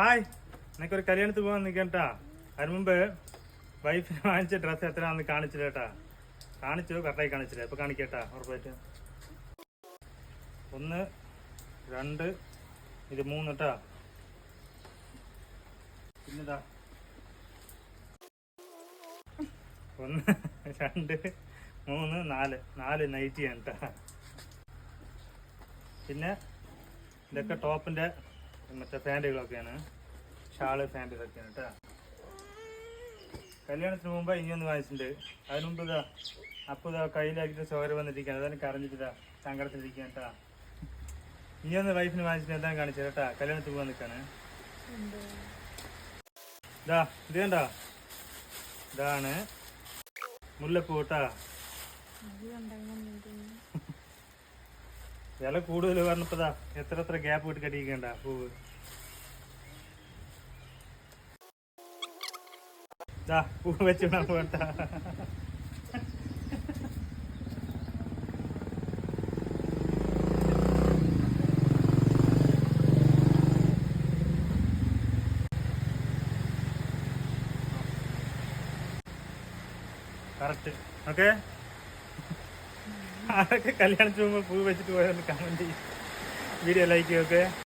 Hi. എനിക്കൊരു കല്യാണത്തിന് പോകാൻ നിൽക്കട്ടാ അതിന് മുമ്പ് വൈഫിന് വാങ്ങിച്ച ഡ്രസ്സ് എത്രയാണെന്ന് കാണിച്ചില്ല കേട്ടാ. കാണിച്ചു കറക്റ്റായി കാണിച്ചില്ല. ഇപ്പോൾ കാണിക്കട്ടാ ഉറപ്പായിട്ട്. ഒന്ന് രണ്ട് ഇത് മൂന്ന് കേട്ടാ പിന്നെതാ. ഒന്ന് രണ്ട് മൂന്ന് നാല്. നാല് നൈറ്റിയാണ് കേട്ടാ പിന്നെ ഇതൊക്കെ ടോപ്പിന്റെ മറ്റേ പാന്റുകളൊക്കെയാണ് ഷാൾ പാന്റ് ഇതൊക്കെയാണ് കേട്ടോ കല്യാണത്തിന് മുമ്പ് ഇനിയൊന്ന് വാങ്ങിച്ചിട്ടുണ്ട്. അതിന് മുമ്പ് ഇതാ അപ്പോൾ ഇതാ കയ്യിലാക്കിയിട്ട് ചോര വന്നിരിക്കുകയാണ്. അതാണ് കറഞ്ഞിട്ടിതാ സങ്കടത്തിലിരിക്കുകയാണ് കേട്ടാ ഇനിയൊന്ന് വൈഫിന് വാങ്ങിച്ചിട്ട് എന്താണ് കാണിച്ചത് കേട്ടാ കല്യാണത്തിന് പോകാൻ നിൽക്കാണ് ഇതാ ഇത് കണ്ടോ? ഇതാണ് മുല്ലപ്പൂ കേട്ടാ വില കൂടുതൽ പറഞ്ഞപ്പോതാ എത്ര എത്ര ഗ്യാപ്പ് ഇട്ട് കടിക്കണ്ട പൂവ്. ദാ പൂവ് വെച്ചിടാൻ പോകണ്ട. കറക്റ്റ് ഓക്കെ ആരൊക്കെ കല്യാണത്തിന് മുമ്പ് പൂ വെച്ചിട്ട് പോയൊന്ന് കമന്റ് ചെയ്യും. Video like ചെയ്യൊക്കെ